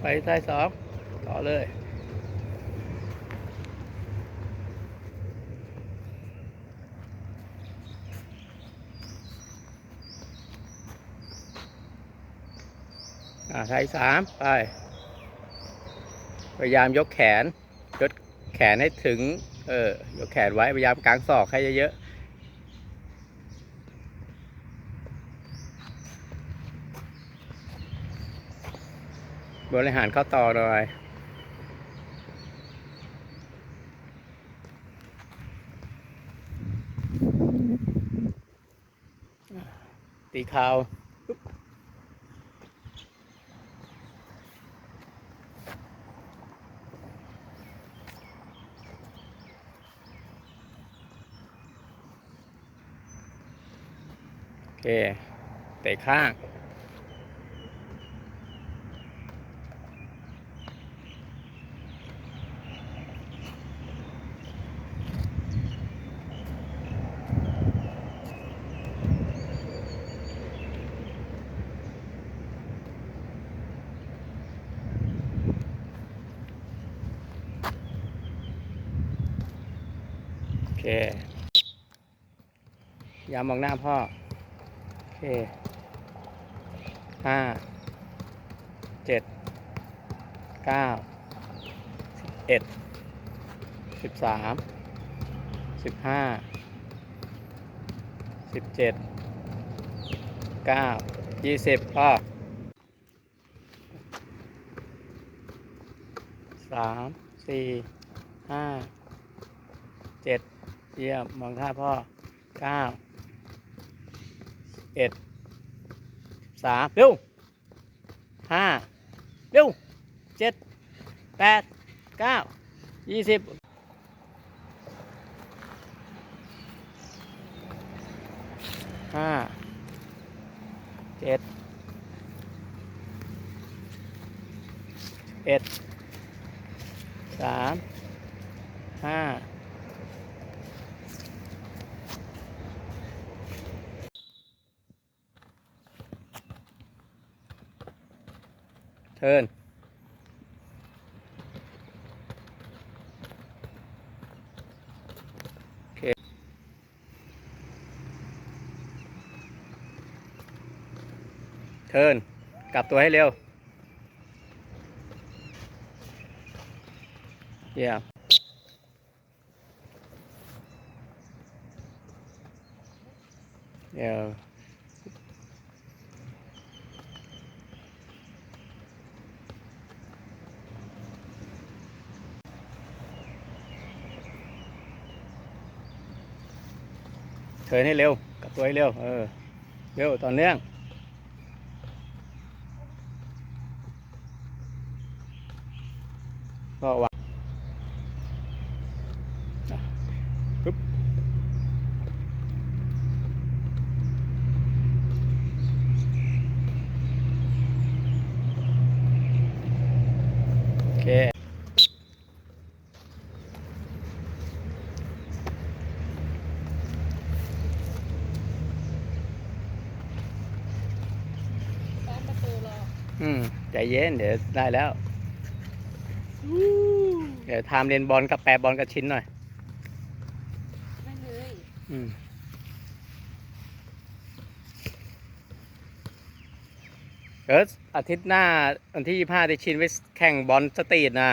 ไปท้ายสองต่อเลยอ่าท้ายสามไป พยายามยกแขน ยกแขนให้ถึง เออ ยกแขนไว้ พยายามกางศอกให้เยอะ บริหารเข้าต่อหน่อยตีข่าวโอเคเตะข้าง เคอย่ามองหน้าพ่อ โอเคห้าเจ็ดเก้าสิบเอ็ดสิบสามสิบห้าสิบเจ็ดเก้ายี่สิบพ่อสามสี่ห้าเจ็ด เยี่ยม มองท่าพ่อเก้าเอ็ดสามเร็วห้าเร็วเจ็ดแปดเก้ายี่สิบห้าเจ็ดเอ็ดสามห้า เทิร์นเคเทิร์นกลับตัวให้เร็ว เยี่ยมเดี๋ยว เทินให้เร็วกับตัวให้เร็ว เออ เร็วตอนเนื่องก็วางอะปึ๊บโอเค ซ้อมประตูร ออืมใจเย็นเดี๋ยวได้แล้วเดี๋ยวทำเรียนบอลกับแปรบอลกับชิ้นหน่อยไม่เลยอืมเอออาทิตย์หน้าวันที่ยี่ห้าได้ชินไว้แข่งบอลสตรีทนะ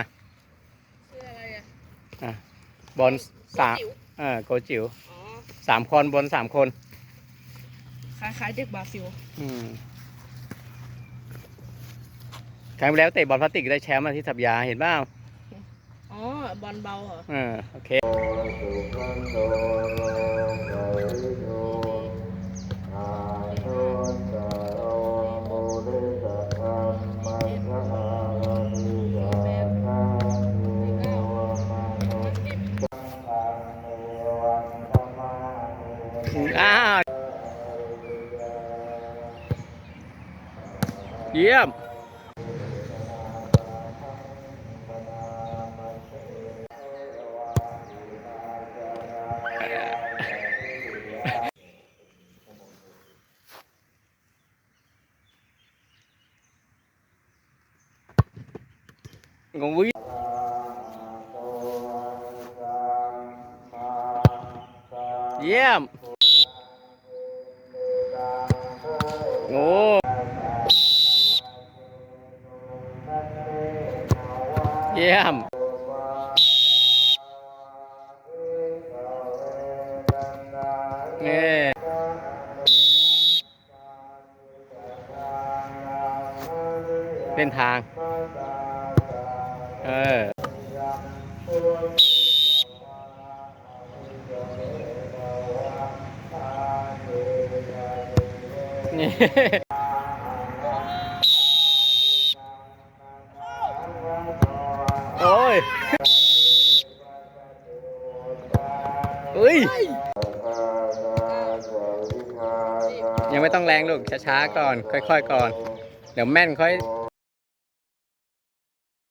ชื่ออะไรอะบอลสามจิ๋วเออโกจิ๋วอ๋อสามคนบอลสามคนคล้ายๆเด็กบราซิล อืม ครั้งที่แล้วเตะบอลพลาสติกได้แชมป์มาที่สับยาเห็นเปล่าอ๋อ บอลเบาเหรอเออโอเคอ้าวเยี่ยม งงวิเยี่ยมโเออนี่โอ้ยเฮ้ย ยังไม่ต้องแรงลูกช้าๆก่อน ค่อยๆก่อน เดี๋ยวแม่นค่อย